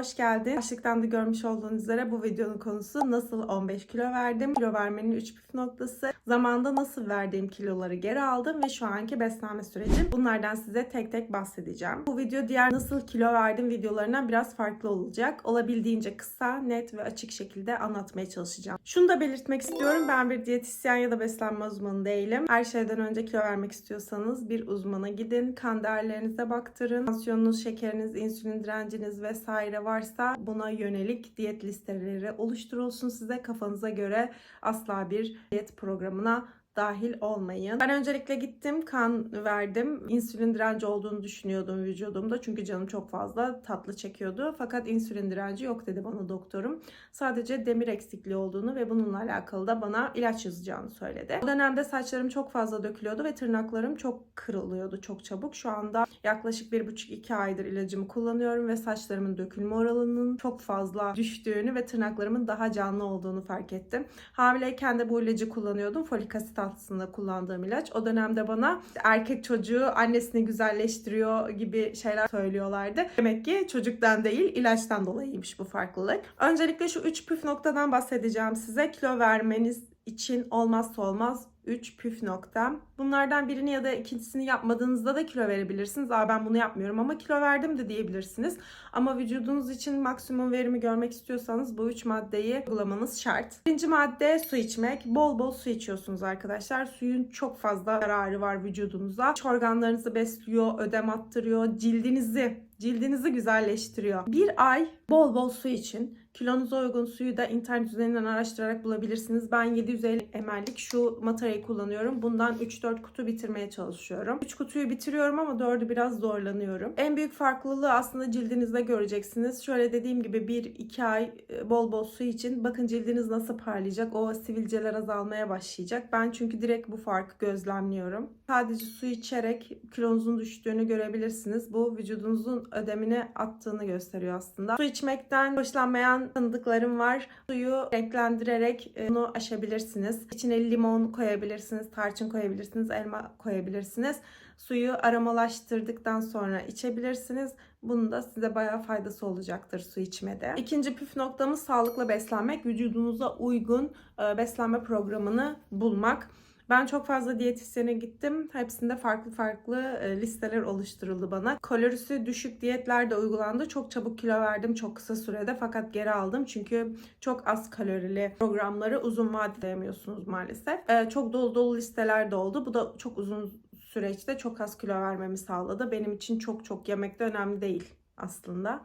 hoş geldin. Başlıktan da görmüş olduğunuz üzere bu videonun konusu nasıl 15 kilo verdim, kilo vermenin 3 püf noktası, zamanda nasıl verdiğim kiloları geri aldım ve şu anki beslenme sürecim. Bunlardan size tek tek bahsedeceğim. Bu video diğer nasıl kilo verdim videolarından biraz farklı olacak. Olabildiğince kısa, net ve açık şekilde anlatmaya çalışacağım. Şunu da belirtmek istiyorum. Ben bir diyetisyen ya da beslenme uzmanı değilim. Her şeyden önce kilo vermek istiyorsanız bir uzmana gidin. Kan değerlerinize baktırın. Tansiyonunuz, şekeriniz, insülin direnciniz vesaire varsa buna yönelik diyet listeleri oluşturulsun size. Kafanıza göre asla bir diyet programına dahil olmayın. Ben öncelikle gittim kan verdim. İnsülin direnci olduğunu düşünüyordum vücudumda. Çünkü canım çok fazla tatlı çekiyordu. Fakat insülin direnci yok dedi bana doktorum. Sadece demir eksikliği olduğunu ve bununla alakalı da bana ilaç yazacağını söyledi. O dönemde saçlarım çok fazla dökülüyordu ve tırnaklarım çok kırılıyordu çok çabuk. Şu anda yaklaşık 1,5-2 aydır ilacımı kullanıyorum ve saçlarımın dökülme oranının çok fazla düştüğünü ve tırnaklarımın daha canlı olduğunu fark ettim. Hamileyken de bu ilacı kullanıyordum. Folik asit altısında kullandığım ilaç. O dönemde bana erkek çocuğu annesini güzelleştiriyor gibi şeyler söylüyorlardı. Demek ki çocuktan değil ilaçtan dolayıymış bu farklılık. Öncelikle şu 3 püf noktadan bahsedeceğim size. Kilo vermeniz için olmazsa olmaz 3 püf nokta. Bunlardan birini ya da ikincisini yapmadığınızda da kilo verebilirsiniz. Aa ben bunu yapmıyorum ama kilo verdim de diyebilirsiniz. Ama vücudunuz için maksimum verimi görmek istiyorsanız bu 3 maddeyi uygulamanız şart. Birinci madde su içmek. Bol bol su içiyorsunuz arkadaşlar. Suyun çok fazla zararı var vücudunuza. İç organlarınızı besliyor, ödem attırıyor, cildinizi cildinizi güzelleştiriyor. Bir ay bol bol su için kilonuza uygun suyu da internet üzerinden araştırarak bulabilirsiniz. Ben 750 ml'lik şu matarayı kullanıyorum. Bundan 3-4 kutu bitirmeye çalışıyorum. 3 kutuyu bitiriyorum ama 4'ü biraz zorlanıyorum. En büyük farklılığı aslında cildinizde göreceksiniz. Şöyle dediğim gibi 1-2 ay e, bol bol su için bakın cildiniz nasıl parlayacak. O sivilceler azalmaya başlayacak. Ben çünkü direkt bu farkı gözlemliyorum. Sadece su içerek kilonuzun düştüğünü görebilirsiniz. Bu vücudunuzun ödemini attığını gösteriyor aslında. Su içmekten hoşlanmayan tanıdıklarım var. Suyu renklendirerek e, bunu aşabilirsiniz. İçine limon koyabilirsiniz, tarçın koyabilirsiniz, elma koyabilirsiniz. Suyu aromalaştırdıktan sonra içebilirsiniz. Bunun da size bayağı faydası olacaktır su içmede. İkinci püf noktamız sağlıklı beslenmek. Vücudunuza uygun e, beslenme programını bulmak. Ben çok fazla diyetisyene gittim. Hepsinde farklı farklı e, listeler oluşturuldu bana. Kalorisi düşük diyetler de uygulandı. Çok çabuk kilo verdim çok kısa sürede fakat geri aldım. Çünkü çok az kalorili programları uzun vadede yemiyorsunuz maalesef. E, çok dolu dolu listeler de oldu. Bu da çok uzun süreçte çok az kilo vermemi sağladı. Benim için çok çok yemek de önemli değil aslında.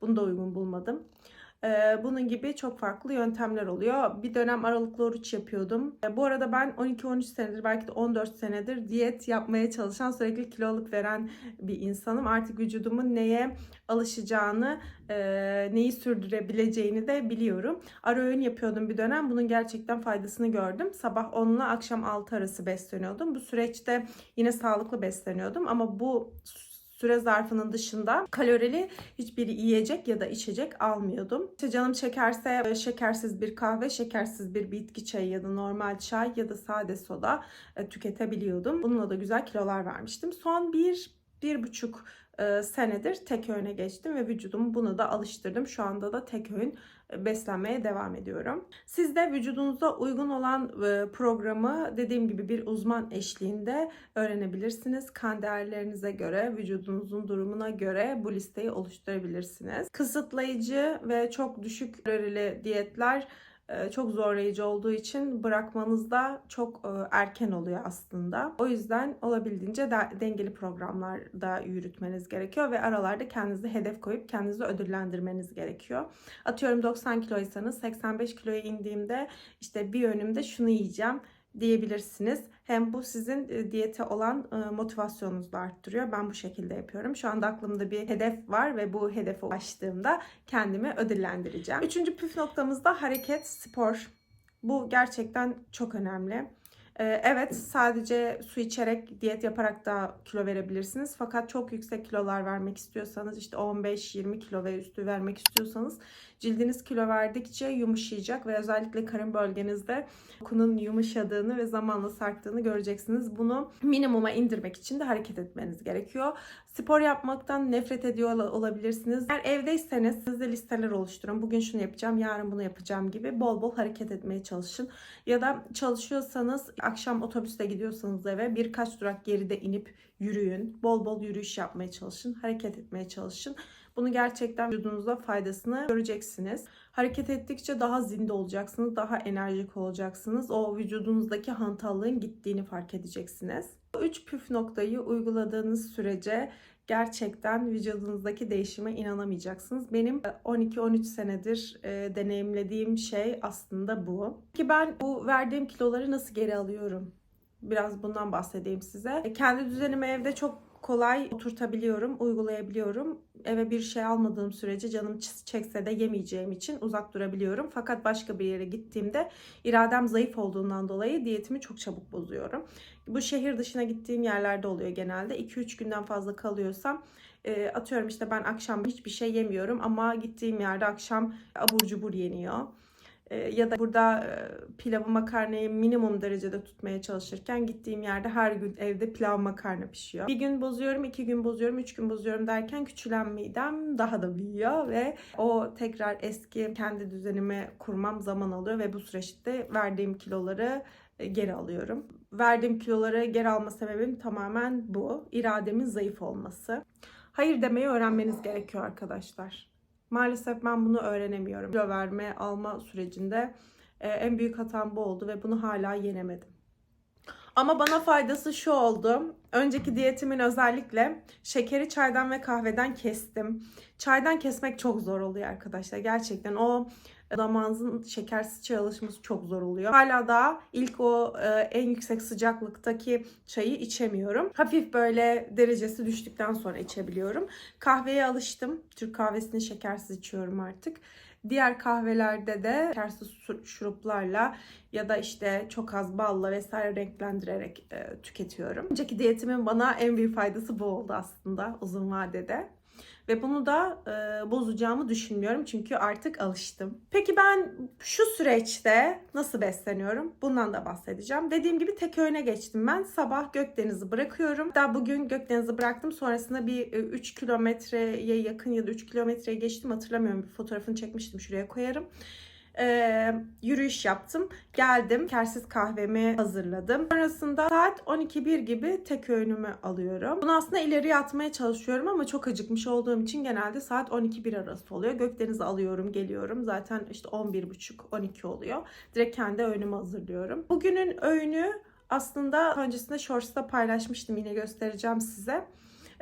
Bunu da uygun bulmadım. Ee, bunun gibi çok farklı yöntemler oluyor. Bir dönem aralıklı oruç yapıyordum. Ee, bu arada ben 12-13 senedir belki de 14 senedir diyet yapmaya çalışan sürekli kiloluk veren bir insanım. Artık vücudumun neye alışacağını, e, neyi sürdürebileceğini de biliyorum. Ara öğün yapıyordum bir dönem. Bunun gerçekten faydasını gördüm. Sabah 10 ile akşam 6 arası besleniyordum. Bu süreçte yine sağlıklı besleniyordum ama bu süre zarfının dışında kalorili hiçbir yiyecek ya da içecek almıyordum. İşte canım çekerse şekersiz bir kahve, şekersiz bir bitki çayı ya da normal çay ya da sade soda e, tüketebiliyordum. Bununla da güzel kilolar vermiştim. Son bir, bir buçuk e, senedir tek öğüne geçtim ve vücudumu buna da alıştırdım. Şu anda da tek öğün e, beslenmeye devam ediyorum. Siz de vücudunuza uygun olan e, programı dediğim gibi bir uzman eşliğinde öğrenebilirsiniz. Kan değerlerinize göre, vücudunuzun durumuna göre bu listeyi oluşturabilirsiniz. Kısıtlayıcı ve çok düşük kalorili diyetler çok zorlayıcı olduğu için bırakmanız da çok erken oluyor aslında. O yüzden olabildiğince dengeli programlarda yürütmeniz gerekiyor ve aralarda kendinize hedef koyup kendinizi ödüllendirmeniz gerekiyor. Atıyorum 90 kiloysanız 85 kiloya indiğimde işte bir önümde şunu yiyeceğim diyebilirsiniz. Hem bu sizin e, diyete olan e, motivasyonunuzu da arttırıyor. Ben bu şekilde yapıyorum. Şu anda aklımda bir hedef var ve bu hedefe ulaştığımda kendimi ödüllendireceğim. Üçüncü püf noktamız da hareket, spor. Bu gerçekten çok önemli. E, evet sadece su içerek diyet yaparak da kilo verebilirsiniz. Fakat çok yüksek kilolar vermek istiyorsanız işte 15-20 kilo ve üstü vermek istiyorsanız Cildiniz kilo verdikçe yumuşayacak ve özellikle karın bölgenizde dokunun yumuşadığını ve zamanla sarktığını göreceksiniz. Bunu minimuma indirmek için de hareket etmeniz gerekiyor. Spor yapmaktan nefret ediyor ol- olabilirsiniz. Eğer evdeyseniz sizde listeler oluşturun. Bugün şunu yapacağım, yarın bunu yapacağım gibi bol bol hareket etmeye çalışın. Ya da çalışıyorsanız akşam otobüste gidiyorsanız eve birkaç durak geride inip yürüyün. Bol bol yürüyüş yapmaya çalışın. Hareket etmeye çalışın. Bunu gerçekten vücudunuza faydasını göreceksiniz. Hareket ettikçe daha zinde olacaksınız. Daha enerjik olacaksınız. O vücudunuzdaki hantallığın gittiğini fark edeceksiniz. Bu üç püf noktayı uyguladığınız sürece gerçekten vücudunuzdaki değişime inanamayacaksınız. Benim 12-13 senedir e, deneyimlediğim şey aslında bu. Ki ben bu verdiğim kiloları nasıl geri alıyorum? Biraz bundan bahsedeyim size. E, Kendi düzenimi evde çok kolay oturtabiliyorum, uygulayabiliyorum. Eve bir şey almadığım sürece canım çekse de yemeyeceğim için uzak durabiliyorum. Fakat başka bir yere gittiğimde iradem zayıf olduğundan dolayı diyetimi çok çabuk bozuyorum. Bu şehir dışına gittiğim yerlerde oluyor genelde. 2-3 günden fazla kalıyorsam e, atıyorum işte ben akşam hiçbir şey yemiyorum ama gittiğim yerde akşam abur cubur yeniyor. E, ya da burada e, pilavı makarnayı minimum derecede tutmaya çalışırken gittiğim yerde her gün evde pilav makarna pişiyor. Bir gün bozuyorum, iki gün bozuyorum, üç gün bozuyorum derken küçülen midem daha da büyüyor ve o tekrar eski kendi düzenimi kurmam zaman alıyor ve bu süreçte verdiğim kiloları e, geri alıyorum. Verdiğim kiloları geri alma sebebim tamamen bu. İrademin zayıf olması. Hayır demeyi öğrenmeniz gerekiyor arkadaşlar. Maalesef ben bunu öğrenemiyorum. Kilo verme alma sürecinde e, en büyük hatam bu oldu ve bunu hala yenemedim. Ama bana faydası şu oldu. Önceki diyetimin özellikle şekeri çaydan ve kahveden kestim. Çaydan kesmek çok zor oluyor arkadaşlar. Gerçekten o damağınızın şekersiz çay alışması çok zor oluyor. Hala daha ilk o e, en yüksek sıcaklıktaki çayı içemiyorum. Hafif böyle derecesi düştükten sonra içebiliyorum. Kahveye alıştım. Türk kahvesini şekersiz içiyorum artık. Diğer kahvelerde de şekersiz şuruplarla ya da işte çok az balla vesaire renklendirerek e, tüketiyorum. Önceki diyetimin bana en büyük faydası bu oldu aslında uzun vadede. Ve bunu da e, bozacağımı düşünmüyorum çünkü artık alıştım. Peki ben şu süreçte nasıl besleniyorum? Bundan da bahsedeceğim. Dediğim gibi tek öğüne geçtim ben. Sabah Gökdeniz'i bırakıyorum. Daha bugün Gökdeniz'i bıraktım. Sonrasında bir e, 3 kilometreye yakın ya da 3 kilometreye geçtim. Hatırlamıyorum. Bir fotoğrafını çekmiştim. Şuraya koyarım. Ee, yürüyüş yaptım. Geldim. Kersiz kahvemi hazırladım. Sonrasında saat 12.1 gibi tek öğünümü alıyorum. Bunu aslında ileriye atmaya çalışıyorum ama çok acıkmış olduğum için genelde saat 12.1 arası oluyor. Gökdeniz'i alıyorum, geliyorum. Zaten işte 11.30-12 oluyor. Direkt kendi öğünümü hazırlıyorum. Bugünün öğünü aslında öncesinde Shorts'ta paylaşmıştım. Yine göstereceğim size.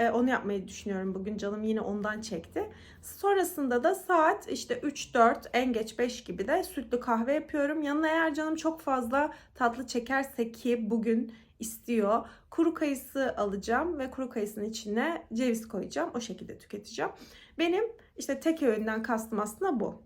Ee, onu yapmayı düşünüyorum bugün. Canım yine ondan çekti. Sonrasında da saat işte 3-4 en geç 5 gibi de sütlü kahve yapıyorum. Yanına eğer canım çok fazla tatlı çekerse ki bugün istiyor. Kuru kayısı alacağım ve kuru kayısının içine ceviz koyacağım. O şekilde tüketeceğim. Benim işte tek öğünden kastım aslında bu.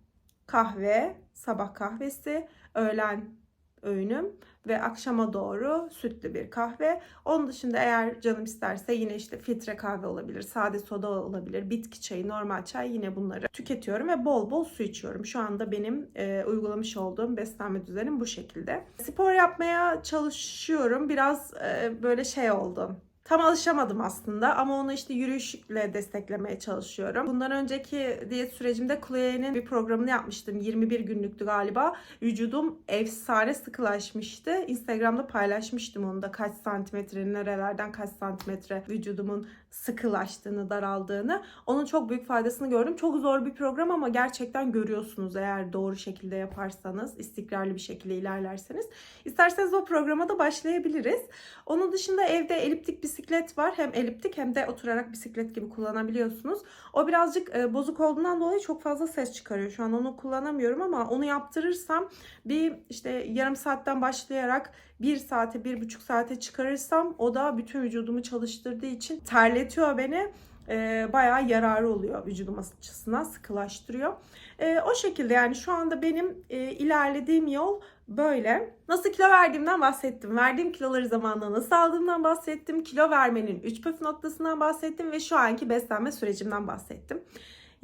Kahve, sabah kahvesi, öğlen öğünüm ve akşama doğru sütlü bir kahve. Onun dışında eğer canım isterse yine işte filtre kahve olabilir, sade soda olabilir, bitki çayı, normal çay yine bunları tüketiyorum ve bol bol su içiyorum. Şu anda benim e, uygulamış olduğum beslenme düzenim bu şekilde. Spor yapmaya çalışıyorum. Biraz e, böyle şey oldu. Tam alışamadım aslında ama onu işte yürüyüşle desteklemeye çalışıyorum. Bundan önceki diyet sürecimde Chloe'nin bir programını yapmıştım. 21 günlüktü galiba. Vücudum efsane sıkılaşmıştı. Instagram'da paylaşmıştım onu da kaç santimetre, nerelerden kaç santimetre vücudumun sıkılaştığını, daraldığını. Onun çok büyük faydasını gördüm. Çok zor bir program ama gerçekten görüyorsunuz eğer doğru şekilde yaparsanız, istikrarlı bir şekilde ilerlerseniz. İsterseniz o programa da başlayabiliriz. Onun dışında evde eliptik bisiklet var. Hem eliptik hem de oturarak bisiklet gibi kullanabiliyorsunuz. O birazcık e, bozuk olduğundan dolayı çok fazla ses çıkarıyor. Şu an onu kullanamıyorum ama onu yaptırırsam bir işte yarım saatten başlayarak bir saate, bir buçuk saate çıkarırsam o da bütün vücudumu çalıştırdığı için terletiyor beni. E, bayağı yararı oluyor vücudum açısından sıkılaştırıyor. E, o şekilde yani şu anda benim e, ilerlediğim yol böyle. Nasıl kilo verdiğimden bahsettim. Verdiğim kiloları zamanla nasıl aldığımdan bahsettim. Kilo vermenin 3 püf noktasından bahsettim ve şu anki beslenme sürecimden bahsettim.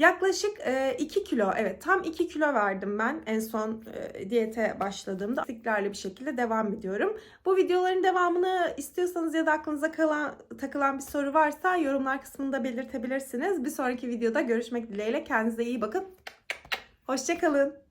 Yaklaşık e, 2 kilo, evet tam 2 kilo verdim ben en son e, diyete başladığımda. İstikrarlı bir şekilde devam ediyorum. Bu videoların devamını istiyorsanız ya da aklınıza kalan, takılan bir soru varsa yorumlar kısmında belirtebilirsiniz. Bir sonraki videoda görüşmek dileğiyle. Kendinize iyi bakın. Hoşçakalın.